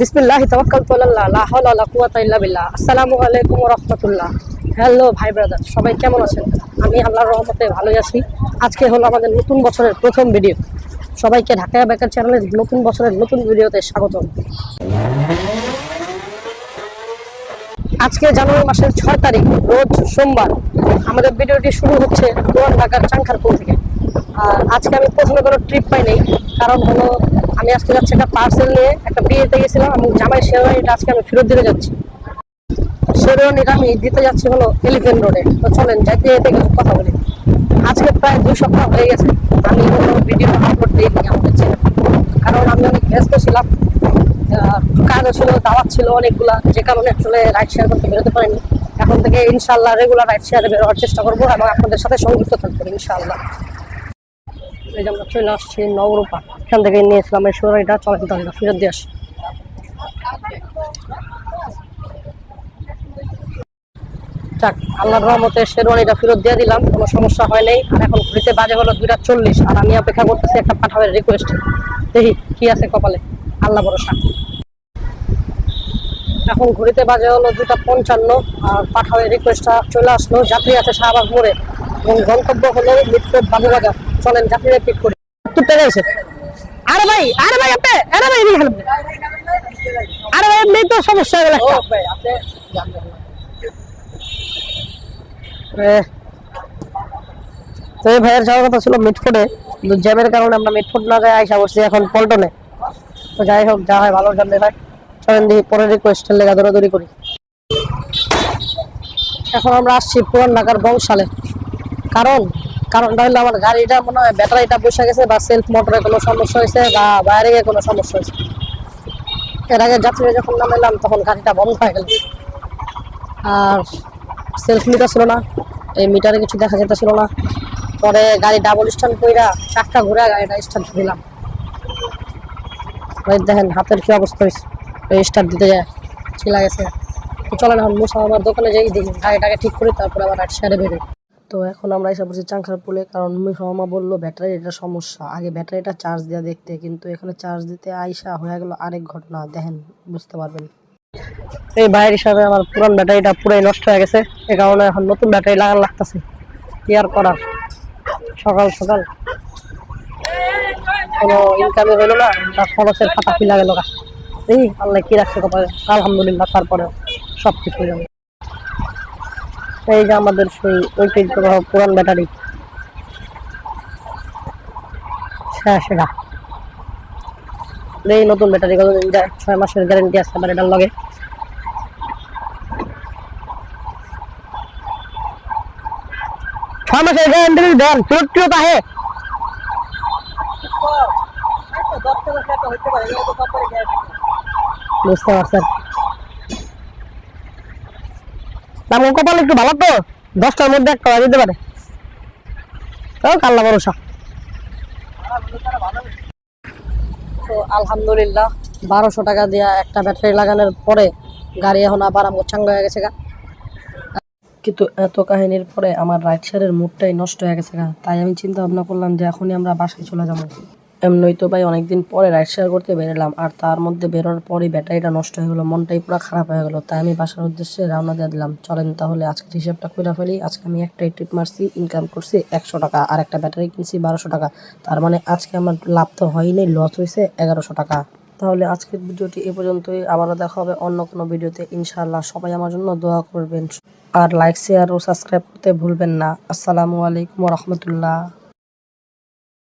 বিসমিল্লাহ বিল্লাহ। আসসালামু আলাইকুম রাহমাতুল্লাহ। হ্যালো ভাই, ব্রাদার, সবাই কেমন আছেন? আমি আল্লাহর রহমতে ভালোই আছি। আজকে হলো আমাদের নতুন বছরের প্রথম ভিডিও। সবাইকে ঢাকা বেকার চ্যানেলের নতুন বছরের নতুন ভিডিওতে স্বাগতম। আজকে জানুয়ারি মাসের ছয় তারিখ, রোজ সোমবার। আমাদের ভিডিওটি শুরু হচ্ছে পুরান ঢাকার চাংখারপুল থেকে। আর আজকে আমি প্রথমে কোনো ট্রিপ পাই নাই কারণ হলো আমি আজকে যাচ্ছি একটা পার্সেল নিয়ে, একটা বিয়েতে গেছিলাম এবং জামাই শেরওয়ানিটা আজকে আমি ফেরত দিতে যাচ্ছি। শেরওয়ানিটা আমি দিতে যাচ্ছি হলো এলিফেন্ট রোডে তো চলেন যাইতে যেতে কিছু কথা বলি। আজকে প্রায় দুই সপ্তাহ হয়ে গেছে, আমি ভিডিও আপলোড দিইনি আমাদের চ্যানেলে কারণ আমি অনেক ব্যস্ত ছিলাম। কাজও ছিল, দাওয়াত ছিল অনেকগুলা, যে কারণে আসলে রাইড শেয়ার করতে বেরোতে পারিনি। এখন থেকে ইনশাল্লাহ রেগুলার রাইড শেয়ারে বেরোয়ার চেষ্টা করব এবং আপনাদের সাথে সংযুক্ত থাকব ইনশাল্লাহ এই যে আমরা চলে আসছি এখান থেকে নিয়েছিলাম এই ফেরত দিয়ে আসি। যাক, আল্লাহর রহমতে শেরওয়ানিটা দিয়ে দিলাম, কোনো সমস্যা হয় নাই। আর এখন ঘুরিতে বাজে হলো দুইটা চল্লিশ, আর আমি অপেক্ষা করতেছি একটা পাঠাবের রিকোয়েস্ট দেখি, কি আছে কপালে। আল্লাহ ভরসা। এখন ঘুরিতে বাজে হলো দুটা পঞ্চান্ন, আর পাঠাবের রিকোয়েস্টটা চলে আসলো। যাত্রী আছে শাহবাগ মোড়ে। এবং গন্তব্য হলো মিটফোর্ট বাবুবাজার চলেন যাত্রীরা পিক করি। সত্তর টাকা এসে আরে ভাই আরে ভাই আপনি আরে ভাই এদিকে খেলবেন আরে ভাই এমনি তো সমস্যা হয়ে গেল তো এই ভাইয়ের যাওয়ার কথা ছিল মিটফোর্ডে কিন্তু জ্যামের কারণে আমরা মিটফোর্ড না যাই আইসা বসছি এখন পল্টনে। তো যাই হোক যা হয় ভালো জানলে ভাই। চলেন দিই পরের রিকোয়েস্টের লেগা দৌড়াদৌড়ি করি। এখন আমরা আসছি পুরান ঢাকার বংশালে। কারণ কারণটা হলো আমার গাড়িটা মনে হয় ব্যাটারিটা বসে গেছে বা সেলফ মোটরে কোনো সমস্যা হয়েছে বা বাইরে কোনো সমস্যা হয়েছে। এর আগে যাত্রীরা যখন নামাইলাম, তখন গাড়িটা বন্ধ হয়ে গেল। আর সেলফ মিটার ছিল না, এই মিটারে কিছু দেখা যেতে ছিল না। পরে গাড়ি ডাবল স্ট্যান্ড কইরা চাক্কা ঘুরে গাড়িটা স্টার্ট দিলাম। ভাই, দেখেন হাতের কি অবস্থা হয়েছে স্টার্ট দিতে যায় ছিলা গেছে। চলেন এখন, মুসা আমার দোকানে যাই, দেখি গাড়িটাকে ঠিক করি, তারপরে আবার রাইট সাইডে বেরোই তো এখন আমরা এসে পড়ছি চাংখার পুলে কারণ মুসামা বলল ব্যাটারির এটা সমস্যা। আগে ব্যাটারিটা চার্জ দেওয়া দেখতে, কিন্তু এখানে চার্জ দিতে আইসা হয়ে গেল আরেক ঘটনা, দেখেন, বুঝতে পারবেন। এই বাইরের হিসাবে আমার পুরান ব্যাটারিটা পুরাই নষ্ট হয়ে গেছে, এ কারণে এখন নতুন ব্যাটারি লাগান লাগতেছে। কি আর করার? সকাল সকাল। কোনো ইনকামে হইল না, তার খরচের খাতা খুলে গেল এই, আল্লাহ কি রাখছে কপালে আলহামদুলিল্লাহ তারপরে সব কিছু এই যে আমাদের সেই ঐতিহ্যবাহ পুরান ব্যাটারি। সেটা এই নতুন ব্যাটারি কতদিন ছয় মাসের গ্যারেন্টি আছে, আবার এটার লগে। ছয় মাসের গ্যারেন্টি দেন ফেরত আহে বুঝতে পারছেন? আমার কপাল একটু ভালো তো? দশটার মধ্যে একটা বাজে দিতে পারে। তাও কাল্লা ভরসা। তো আলহামদুলিল্লাহ, বারোশো টাকা দিয়া একটা ব্যাটারি লাগানোর পরে গাড়ি এখন আবার আমার চাঙ্গা হয়ে গেছে গা। কিন্তু এত কাহিনীর পরে আমার রাইট সাইডের মুডটাই নষ্ট হয়ে গেছে গা। তাই আমি চিন্তা ভাবনা করলাম যে এখনই আমরা বাসায় চলে যাব। এমনই তো ভাই অনেকদিন পরে রাইড শেয়ার করতে বেরোলাম, আর তার মধ্যে বেরোর পরই ব্যাটারিটা নষ্ট হয়ে গেলো, মনটাই পুরো খারাপ হয়ে গেলো। তাই আমি বাসার উদ্দেশ্যে রওনা দিয়ে দিলাম। চলেন তাহলে আজকের হিসাবটা করে ফেলি। আজকে আমি একটাই ট্রিপ মারছি ইনকাম করছি একশো টাকা, আর একটা ব্যাটারি কিনছি বারোশো টাকা। তার মানে আজকে আমার লাভ তো হয়নি লস হয়েছে এগারোশো টাকা। তাহলে আজকের ভিডিওটি এ পর্যন্তই, আবারও দেখা হবে অন্য কোনো ভিডিওতে। ইনশাআল্লাহ সবাই আমার জন্য দোয়া করবেন। আর লাইক শেয়ার ও সাবস্ক্রাইব করতে ভুলবেন না। আসসালামু আলাইকুম রহমতুল্লাহ।